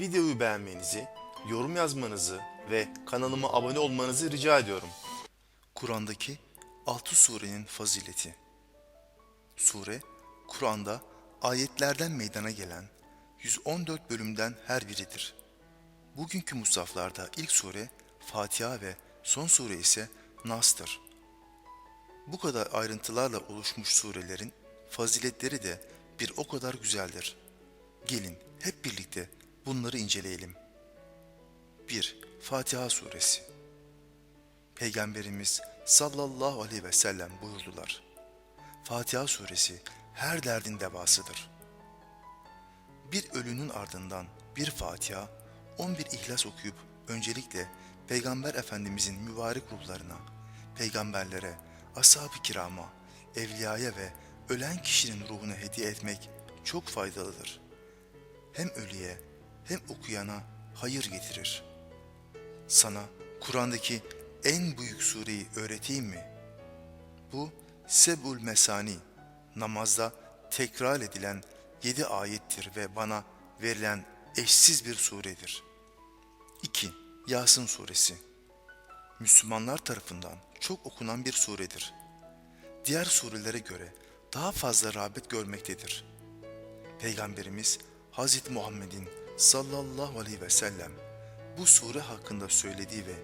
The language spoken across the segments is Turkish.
Videoyu beğenmenizi, yorum yazmanızı ve kanalıma abone olmanızı rica ediyorum. Kur'an'daki 6 surenin fazileti. Sure, Kur'an'da ayetlerden meydana gelen 114 bölümden her biridir. Bugünkü musaflarda ilk sure Fatiha ve son sure ise Nas'tır. Bu kadar ayrıntılarla oluşmuş surelerin faziletleri de bir o kadar güzeldir. Gelin hep birlikte bunları inceleyelim. 1. Fatiha Suresi Peygamberimiz sallallahu aleyhi ve sellem buyurdular. Fatiha suresi her derdin devasıdır. Bir ölünün ardından bir Fatiha, 11 ihlas okuyup öncelikle Peygamber Efendimizin mübarek ruhlarına, peygamberlere, ashab-ı kirama, evliyaya ve ölen kişinin ruhuna hediye etmek çok faydalıdır. Hem ölüye hem okuyana hayır getirir.'' Sana Kur'an'daki en büyük sureyi öğreteyim mi? Bu Sebul Mesani, namazda tekrar edilen yedi ayettir ve bana verilen eşsiz bir suredir. 2. Yasin Suresi Müslümanlar tarafından çok okunan bir suredir. Diğer surelere göre daha fazla rağbet görmektedir. Peygamberimiz Hz. Muhammed'in sallallahu aleyhi ve sellem bu sure hakkında söylediği ve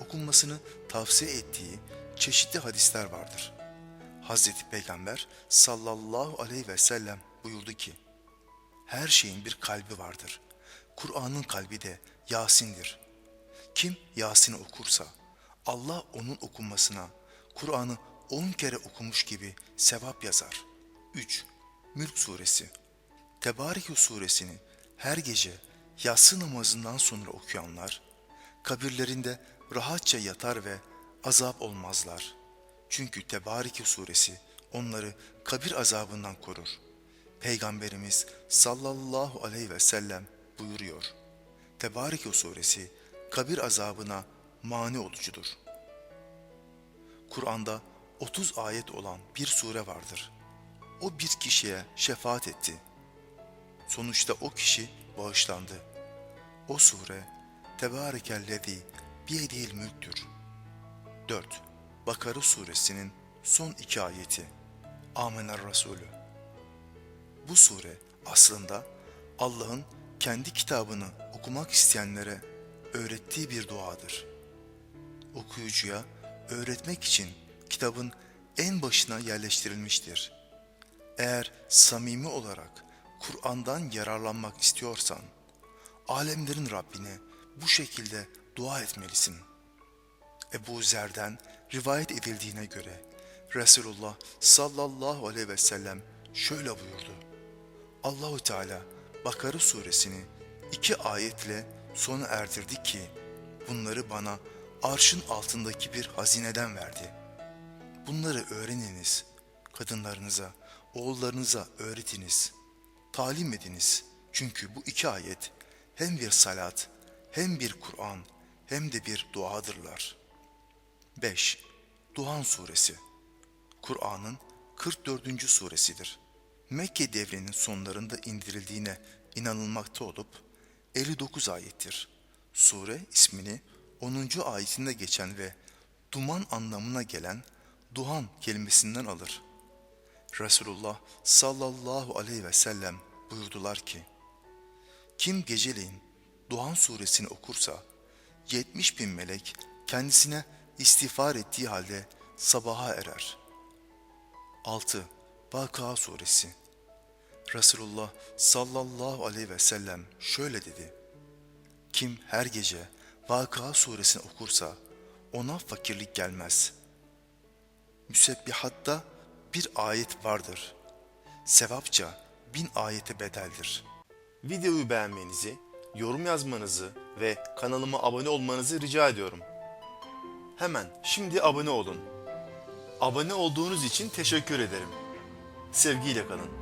okunmasını tavsiye ettiği çeşitli hadisler vardır. Hazreti Peygamber sallallahu aleyhi ve sellem buyurdu ki, her şeyin bir kalbi vardır. Kur'an'ın kalbi de Yasin'dir. Kim Yasin'i okursa, Allah onun okunmasına, Kur'an'ı on kere okumuş gibi sevap yazar. 3. Mülk Suresi Tebareke suresini her gece yatsı namazından sonra okuyanlar, kabirlerinde rahatça yatar ve azap olmazlar. Çünkü Tebareke suresi onları kabir azabından korur. Peygamberimiz sallallahu aleyhi ve sellem buyuruyor. Tebareke suresi kabir azabına mani olucudur. Kur'an'da 30 ayet olan bir sure vardır. O bir kişiye şefaat etti. Sonuçta o kişi bağışlandı. O sure Tebârekellezî biyedihil mülktür. 4. Bakara suresinin son iki ayeti. Amener Resulü. Bu sure aslında Allah'ın kendi kitabını okumak isteyenlere öğrettiği bir duadır. Okuyucuya öğretmek için kitabın en başına yerleştirilmiştir. Eğer samimi olarak Kur'an'dan yararlanmak istiyorsan, alemlerin Rabbine bu şekilde dua etmelisin. Ebu Zer'den rivayet edildiğine göre Resulullah sallallahu aleyhi ve sellem şöyle buyurdu. Allahu Teala Bakara suresini iki ayetle sona erdirdi ki bunları bana arşın altındaki bir hazineden verdi. Bunları öğreniniz, kadınlarınıza, oğullarınıza öğretiniz, talim ediniz. Çünkü bu iki ayet hem bir salat, hem bir Kur'an, hem de bir duadırlar. 5. Duhan Suresi Kur'an'ın 44. suresidir. Mekke devrinin sonlarında indirildiğine inanılmakta olup 59 ayettir. Sure ismini 10. ayetinde geçen ve duman anlamına gelen duhan kelimesinden alır. Resulullah sallallahu aleyhi ve sellem buyurdular ki, Kim geceleyin Duhan suresini okursa, 70 bin melek kendisine istiğfar ettiği halde sabaha erer. 6. Baka suresi Resulullah sallallahu aleyhi ve sellem şöyle dedi. Kim her gece Vaka suresini okursa ona fakirlik gelmez. Müsebbihatta bir ayet vardır. Sevapça bin ayete bedeldir. Videoyu beğenmenizi, yorum yazmanızı ve kanalıma abone olmanızı rica ediyorum. Hemen şimdi abone olun. Abone olduğunuz için teşekkür ederim. Sevgiyle kalın.